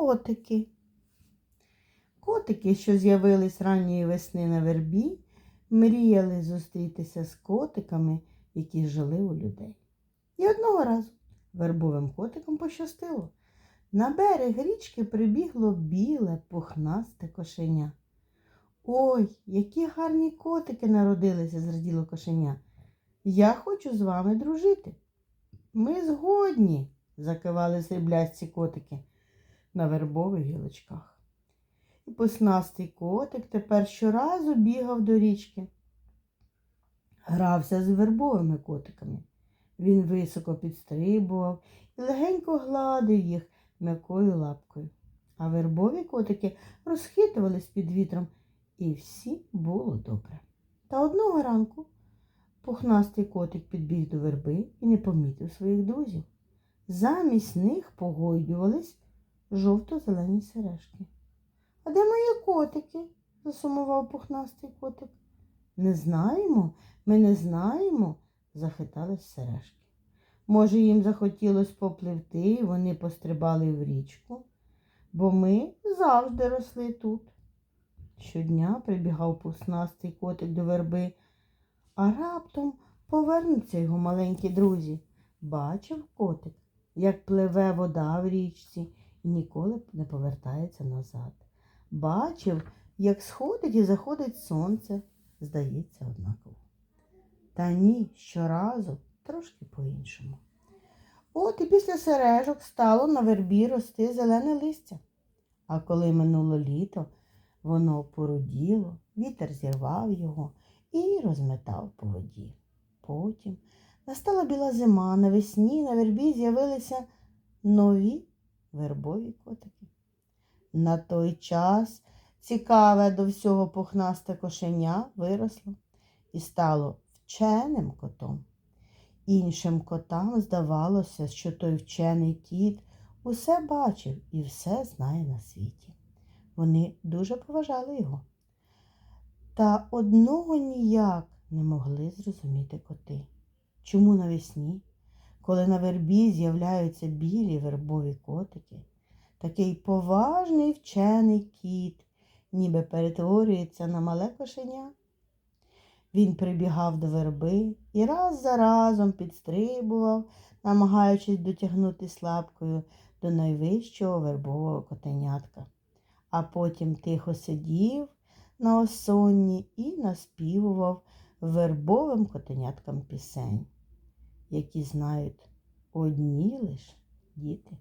котики. Котики, що з'явились ранньої весни на вербі, мріяли зустрітися з котиками, які жили у людей. І одного разу вербовим котикам пощастило. На берег річки прибігло біле пухнасте кошеня. Ой, які гарні котики народилися, зраділо кошеня. Я хочу з вами дружити. Ми згодні, закивали сріблясті котики на вербових гілочках. І пуснастий котик тепер щоразу бігав до річки. Грався з вербовими котиками. Він високо підстрибував і легенько гладив їх м'якою лапкою. А вербові котики розхитувались під вітром, і всі було добре. Та одного ранку пухнастий котик підбіг до верби і не помітив своїх друзів. Замість них погойдувались жовто-зелені сережки. А де мої котики? засумував пухнастий котик. Не знаємо, ми не знаємо, захитались сережки. Може, їм захотілося попливти, і вони пострибали в річку, бо ми завжди росли тут. Щодня прибігав пухнастий котик до верби, а раптом повернуться його маленькі друзі. Бачив котик, як пливе вода в річці і ніколи не повертається назад. Бачив, як сходить і заходить сонце, здається, однаково. Та ні, щоразу трошки по-іншому. От і після сережок стало на вербі рости зелене листя. А коли минуло літо, воно поруділо, вітер зірвав його і розметав по воді. Потім настала біла зима, навесні на вербі з'явилися нові вербові котики. На той час цікаве до всього пухнасте кошеня виросло і стало вченим котом. Іншим котам здавалося, що той вчений кіт усе бачив і все знає на світі. Вони дуже поважали його. Та одного ніяк не могли зрозуміти коти. Чому навесні, коли на вербі з'являються білі вербові котики, такий поважний вчений кіт, ніби перетворюється на мале кошеня? Він прибігав до верби і раз за разом підстрибував, намагаючись дотягнутися лапкою до найвищого вербового котенятка, а потім тихо сидів на осонні і наспівував вербовим котеняткам пісень, які знають одні лиш діти.